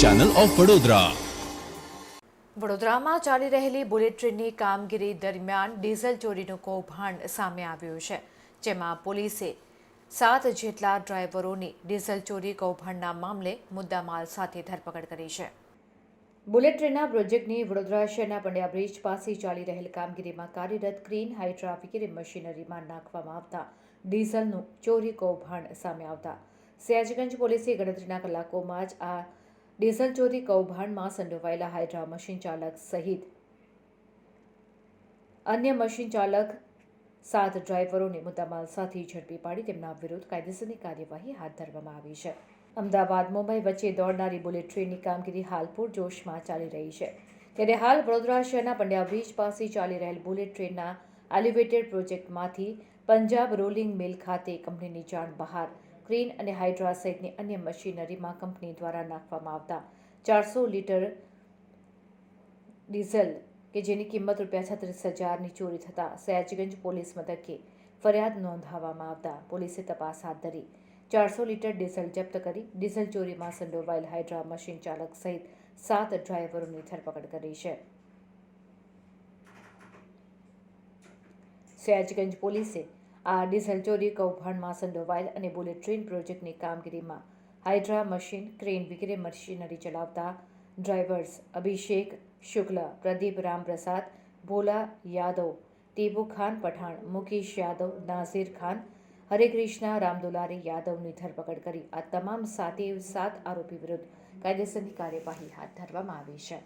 Channel of Vadodara વડોદરામાં ચાલી રહેલી બુલેટ ટ્રેનની કામગીરી દરમિયાન ડીઝલ ચોરીનું કૌભાંડ સામે આવ્યું છે જેમાં પોલીસે સાત જેટલા ડ્રાઈવરોની ડીઝલ ચોરી કૌભાંડના મામલે મુદ્દામાલ સાથે ધરપકડ કરી છે. બુલેટ ટ્રેનના પ્રોજેક્ટની વડોદરા શહેરના પંડ્યા બ્રિજ પાસે ચાલી રહેલ કામગીરીમાં કાર્યરત ક્રીન હાઈ વગેરે મશીનરીમાં નાખવામાં આવતા ડીઝલનું ચોરી કૌભાંડ સામે આવતા સયાજગંજ પોલીસે ગણતરીના કલાકોમાં જ આ ડીઝલ ચોરી કૌભાંડમાં સંડોવાયેલા હાઇડ્રા મશીન ચાલક સહિત અન્ય મશીન ચાલક સાત ડ્રાઈવરોને મુદ્દામાલ સાથે ઝડપી પાડી તેમના વિરુદ્ધ કાયદેસરની કાર્યવાહી હાથ ધરવામાં આવી છે. અમદાવાદ, મુંબઈ વચ્ચે દોડનારી બુલેટ ટ્રેનની કામગીરી હાલ પૂરજોશમાં ચાલી રહી છે. ત્યારે હાલ વડોદરા શહેરના પંડ્યા બ્રિજ પાસે ચાલી રહેલ બુલેટ ટ્રેનના એલિવેટેડ પ્રોજેક્ટમાંથી પંજાબ રોલિંગ મિલ ખાતે કંપનીની જાણ બહાર ક્રેન અને હાઇડ્રા સહિતની અન્ય મશીનરીમાં કંપની દ્વારા નાખવામાં આવતા ચારસો લીટર ડીઝલ, કે જેની કિંમત રૂપિયા છત્રીસ હજારની ચોરી થતાં સયાજગંજ પોલીસ મથકે ફરિયાદ નોંધાવવામાં આવતા પોલીસે તપાસ હાથ ધરી. ચારસો લીટર ડીઝલ જપ્ત કરી, ડીઝલ ચોરીમાં સંડોવાયેલ હાઇડ્રા મશીન ચાલક સહિત સાત ડ્રાઈવરોની ધરપકડ કરી છે. સયાજગંજ પોલીસે આ ડીઝલ ચોરી કૌભાંડમાં સંડોવાયેલ અને બુલેટ ટ્રેન પ્રોજેક્ટની કામગીરીમાં હાઇડ્રા મશીન, ક્રેન વગેરે મશીનરી ચલાવતા ડ્રાઈવર્સ અભિષેક શુક્લ, પ્રદીપ રામપ્રસાદ, ભોલા યાદવ ટીબુ ખાન પઠાણ, મુકેશ યાદવ, નાઝીર ખાન, હરેકૃષ્ણા, રામદુલારી યાદવની ધરપકડ કરી આ તમામ સાતે સાત આરોપી વિરુદ્ધ કાયદેસરની કાર્યવાહી હાથ ધરવામાં આવી છે.